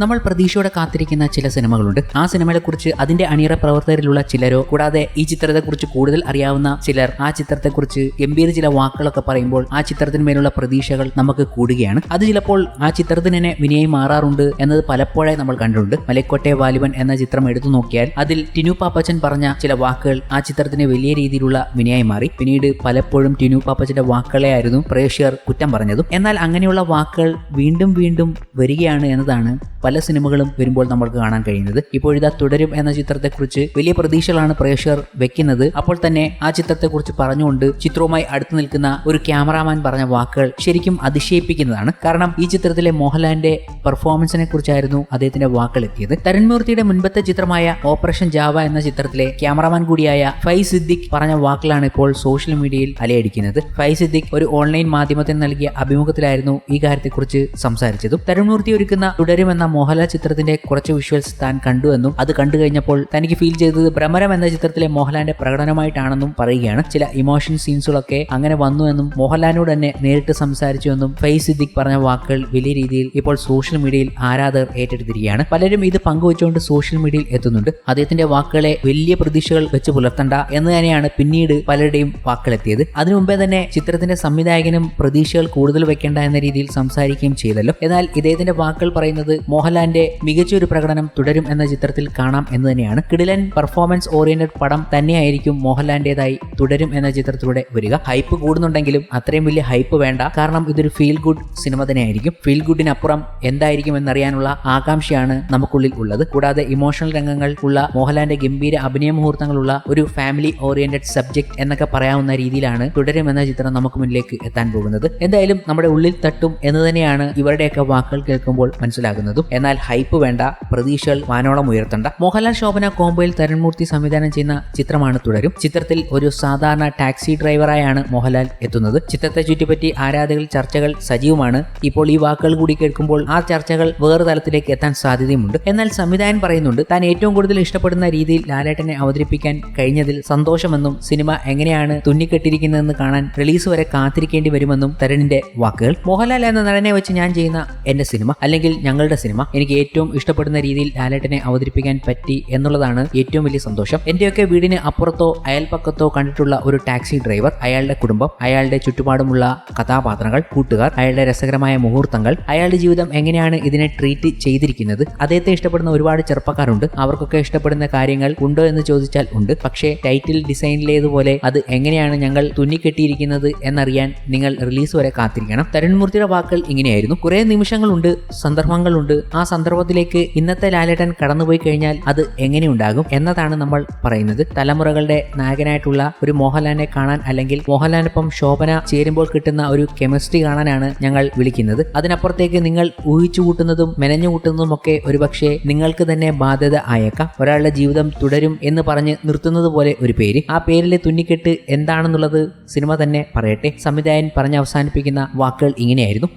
നമ്മൾ പ്രതീക്ഷയോടെ കാത്തിരിക്കുന്ന ചില സിനിമകളുണ്ട്. ആ സിനിമകളെക്കുറിച്ച് അതിന്റെ അണിയറ പ്രവർത്തകരിലുള്ള ചിലരോ കൂടാതെ ഈ ചിത്രത്തെക്കുറിച്ച് കൂടുതൽ അറിയാവുന്ന ചിലർ ആ ചിത്രത്തെക്കുറിച്ച് ഗംഭീര ചില വാക്കുകളൊക്കെ പറയുമ്പോൾ ആ ചിത്രത്തിന്മേലുള്ള പ്രതീക്ഷകൾ നമുക്ക് കൂടുകയാണ്. അത് ചിലപ്പോൾ ആ ചിത്രത്തിന് വിനയായി മാറാറുണ്ട് എന്നത് പലപ്പോഴായി നമ്മൾ കണ്ടിട്ടുണ്ട്. മലക്കോട്ടെ വാലിബൻ എന്ന ചിത്രം എടുത്തു നോക്കിയാൽ അതിൽ ടിനു പാപ്പച്ചൻ പറഞ്ഞ ചില വാക്കുകൾ ആ ചിത്രത്തിന് വലിയ രീതിയിലുള്ള വിനയായി മാറി. പിന്നീട് പലപ്പോഴും ടിനു പാപ്പച്ചന്റെ വാക്കുകളെ ആയിരുന്നു പ്രേക്ഷകർ കുറ്റം പറഞ്ഞതും. എന്നാൽ അങ്ങനെയുള്ള വാക്കുകൾ വീണ്ടും വീണ്ടും വരികയാണ് എന്നതാണ് പല സിനിമകളും വരുമ്പോൾ നമ്മൾക്ക് കാണാൻ കഴിയുന്നത്. ഇപ്പോഴിതാ തുടരും എന്ന ചിത്രത്തെക്കുറിച്ച് വലിയ പ്രതീക്ഷകളാണ് പ്രേക്ഷകർ വെക്കുന്നത്. അപ്പോൾ തന്നെ ആ ചിത്രത്തെക്കുറിച്ച് പറഞ്ഞുകൊണ്ട് ചിത്രവുമായി അടുത്തു നിൽക്കുന്ന ഒരു ക്യാമറാമാൻ പറഞ്ഞ വാക്കുകൾ ശരിക്കും അതിശയിപ്പിക്കുന്നതാണ്. കാരണം ഈ ചിത്രത്തിലെ മോഹൻലാലിന്റെ പെർഫോമൻസിനെ കുറിച്ചായിരുന്നു അദ്ദേഹത്തിന്റെ വാക്കുകൾ എത്തിയത്. തരൺമൂർത്തിയുടെ മുൻപത്തെ ചിത്രമായ ഓപ്പറേഷൻ ജാവ എന്ന ചിത്രത്തിലെ ക്യാമറാമാൻ കൂടിയായ ഫൈ സിദ്ദിഖ് പറഞ്ഞ വാക്കുകളാണ് ഇപ്പോൾ സോഷ്യൽ മീഡിയയിൽ അലയടിക്കുന്നത്. ഫൈ സിദ്ദിഖ് ഒരു ഓൺലൈൻ മാധ്യമത്തിന് നൽകിയ അഭിമുഖത്തിലായിരുന്നു ഈ കാര്യത്തെക്കുറിച്ച് സംസാരിച്ചതും. തരുൺമൂർത്തി ഒരുക്കുന്ന തുടരുമെന്ന മോഹൻലാൽ ചിത്രത്തിന്റെ കുറച്ച് വിഷ്വൽസ് താൻ കണ്ടു എന്നും അത് കണ്ടു കഴിഞ്ഞപ്പോൾ തനിക്ക് ഫീൽ ചെയ്തത് ഭ്രമരം എന്ന ചിത്രത്തിലെ മോഹൻലാലിന്റെ പ്രകടനമായിട്ടാണെന്നും പറയുകയാണ്. ചില ഇമോഷൻ സീൻസുകളൊക്കെ അങ്ങനെ വന്നു എന്നും മോഹൻലാലിനോട് തന്നെ നേരിട്ട് സംസാരിച്ചു എന്നും ഫൈസ് സിദ്ദിഖ് പറഞ്ഞ വാക്കുകൾ വലിയ രീതിയിൽ ഇപ്പോൾ സോഷ്യൽ മീഡിയയിൽ ആരാധകർ ഏറ്റെടുത്തിരിക്കുകയാണ്. പലരും ഇത് പങ്കുവച്ചുകൊണ്ട് സോഷ്യൽ മീഡിയയിൽ എത്തുന്നുണ്ട്. അദ്ദേഹത്തിന്റെ വാക്കുകളെ വലിയ പ്രതീക്ഷകൾ വെച്ച് പുലർത്തണ്ട എന്ന് തന്നെയാണ് പിന്നീട് പലരുടെയും വാക്കുകളെത്തിയത്. അതിനു മുമ്പേ തന്നെ ചിത്രത്തിന്റെ സംവിധായകനും പ്രതീക്ഷകൾ കൂടുതൽ വെക്കേണ്ട എന്ന രീതിയിൽ സംസാരിക്കുകയും ചെയ്തല്ലോ. എന്നാൽ ഇദ്ദേഹത്തിന്റെ വാക്കുകൾ പറയുന്നത് മോഹൻലാലിന്റെ മികച്ചൊരു പ്രകടനം തുടരും എന്ന ചിത്രത്തിൽ കാണാം എന്ന് തന്നെയാണ്. കിടിലൻ പെർഫോമൻസ് ഓറിയന്റഡ് പടം തന്നെയായിരിക്കും മോഹൻലാലിന്റേതായി തുടരും എന്ന ചിത്രത്തിലൂടെ വരിക. ഹൈപ്പ് കൂടുന്നുണ്ടെങ്കിലും അത്രയും വലിയ ഹൈപ്പ് വേണ്ട. കാരണം ഇതൊരു ഫീൽ ഗുഡ് സിനിമ തന്നെയായിരിക്കും. ഫീൽ ഗുഡിനപ്പുറം എന്തായിരിക്കും എന്നറിയാനുള്ള ആകാംക്ഷയാണ് നമുക്കുള്ളിൽ ഉള്ളത്. കൂടാതെ ഇമോഷണൽ രംഗങ്ങൾ ഉള്ള മോഹൻലാലിന്റെ ഗംഭീര അഭിനയ മുഹൂർത്തങ്ങളുള്ള ഒരു ഫാമിലി ഓറിയന്റഡ് സബ്ജക്ട് എന്നൊക്കെ പറയാവുന്ന രീതിയിലാണ് തുടരും എന്ന ചിത്രം നമുക്ക് മുന്നിലേക്ക് എത്താൻ പോകുന്നത്. എന്തായാലും നമ്മുടെ ഉള്ളിൽ തട്ടും എന്ന് തന്നെയാണ് ഇവരുടെയൊക്കെ വാക്കുകൾ കേൾക്കുമ്പോൾ മനസ്സിലാകുന്നതും. എന്നാൽ ഹൈപ്പ് വേണ്ട പ്രതീക്ഷകൾ വാനോളം ഉയർത്തണ്ട. മോഹൻലാൽ ശോഭന കോംബോയിൽ തരൺമൂർത്തി സംവിധാനം ചെയ്യുന്ന ചിത്രമാണ് തുടരും. ചിത്രത്തിൽ ഒരു സാധാരണ ടാക്സി ഡ്രൈവറായാണ് മോഹൻലാൽ എത്തുന്നത്. ചിത്രത്തെ ചുറ്റിപ്പറ്റി ആരാധകർ ചർച്ചകൾ സജീവമാണ്. ഇപ്പോൾ ഈ വാക്കുകൾ കൂടി കേൾക്കുമ്പോൾ ആ ചർച്ചകൾ വേറെ തലത്തിലേക്ക് എത്താൻ സാധ്യതയുമുണ്ട്. എന്നാൽ സംവിധായകൻ പറയുന്നുണ്ട് താൻ ഏറ്റവും കൂടുതൽ ഇഷ്ടപ്പെടുന്ന രീതിയിൽ ലാലേട്ടനെ അവതരിപ്പിക്കാൻ കഴിഞ്ഞതിൽ സന്തോഷമെന്നും സിനിമ എങ്ങനെയാണ് തുന്നിക്കെട്ടിരിക്കുന്നതെന്ന് കാണാൻ റിലീസ് വരെ കാത്തിരിക്കേണ്ടി വരുമെന്നും തരണിന്റെ വാക്കുകൾ. മോഹൻലാൽ എന്ന നടനെ വെച്ച് ഞാൻ ചെയ്യുന്ന എന്റെ സിനിമ അല്ലെങ്കിൽ ഞങ്ങളുടെ സിനിമ. എനിക്ക് ഏറ്റവും ഇഷ്ടപ്പെടുന്ന രീതിയിൽ ലാലേട്ടനെ അവതരിപ്പിക്കാൻ പറ്റി എന്നുള്ളതാണ് ഏറ്റവും വലിയ സന്തോഷം. എന്റെയൊക്കെ വീടിന് അപ്പുറത്തോ അയൽപ്പക്കത്തോ കണ്ടിട്ടുള്ള ഒരു ടാക്സി ഡ്രൈവർ അയാളുടെ കുടുംബം അയാളുടെ ചുറ്റുപാടുമുള്ള കഥാപാത്രങ്ങൾ കൂട്ടുകാർ അയാളുടെ രസകരമായ മുഹൂർത്തങ്ങൾ അയാളുടെ ജീവിതം എങ്ങനെയാണ് ഇതിനെ ട്രീറ്റ് ചെയ്തിരിക്കുന്നത് അദ്ദേഹത്തെ ഇഷ്ടപ്പെടുന്ന ഒരുപാട് ചെറുപ്പക്കാരുണ്ട് അവർക്കൊക്കെ ഇഷ്ടപ്പെടുന്ന കാര്യങ്ങൾ ഉണ്ടോ എന്ന് ചോദിച്ചാൽ ഉണ്ട് പക്ഷേ ടൈറ്റിൽ ഡിസൈനിലേതുപോലെ അത് എങ്ങനെയാണ് ഞങ്ങൾ തുന്നിക്കെട്ടിയിരിക്കുന്നത് എന്നറിയാൻ നിങ്ങൾ റിലീസ് വരെ കാത്തിരിക്കണം. തരുൺമൂർത്തിയുടെ വാക്കുകൾ ഇങ്ങനെയായിരുന്നു. കുറെ നിമിഷങ്ങളുണ്ട് സന്ദർഭങ്ങളുണ്ട് ആ സന്ദർഭത്തിലേക്ക് ഇന്നത്തെ ലാലേട്ടൻ കടന്നുപോയി കഴിഞ്ഞാൽ അത് എങ്ങനെയുണ്ടാകും എന്നതാണ് നമ്മൾ പറയുന്നത്. തലമുറകളുടെ നായകനായിട്ടുള്ള ഒരു മോഹൻലാലിനെ കാണാൻ അല്ലെങ്കിൽ മോഹൻലാലിനൊപ്പം ശോഭന ചേരുമ്പോൾ കിട്ടുന്ന ഒരു കെമിസ്ട്രി കാണാനാണ് ഞങ്ങൾ വിളിക്കുന്നത്. അതിനപ്പുറത്തേക്ക് നിങ്ങൾ ഊഹിച്ചു കൂട്ടുന്നതും മെനഞ്ഞു കൂട്ടുന്നതും ഒക്കെ ഒരുപക്ഷെ നിങ്ങൾക്ക് തന്നെ ബാധ്യത ആയേക്കാം. ഒരാളുടെ ജീവിതം തുടരും എന്ന് പറഞ്ഞ് നിർത്തുന്നത് പോലെ ഒരു പേര്. ആ പേരിലെ തുന്നിക്കെട്ട് എന്താണെന്നുള്ളത് സിനിമ തന്നെ പറയട്ടെ. സംവിധായകൻ പറഞ്ഞ് അവസാനിപ്പിക്കുന്ന വാക്കുകൾ ഇങ്ങനെയായിരുന്നു.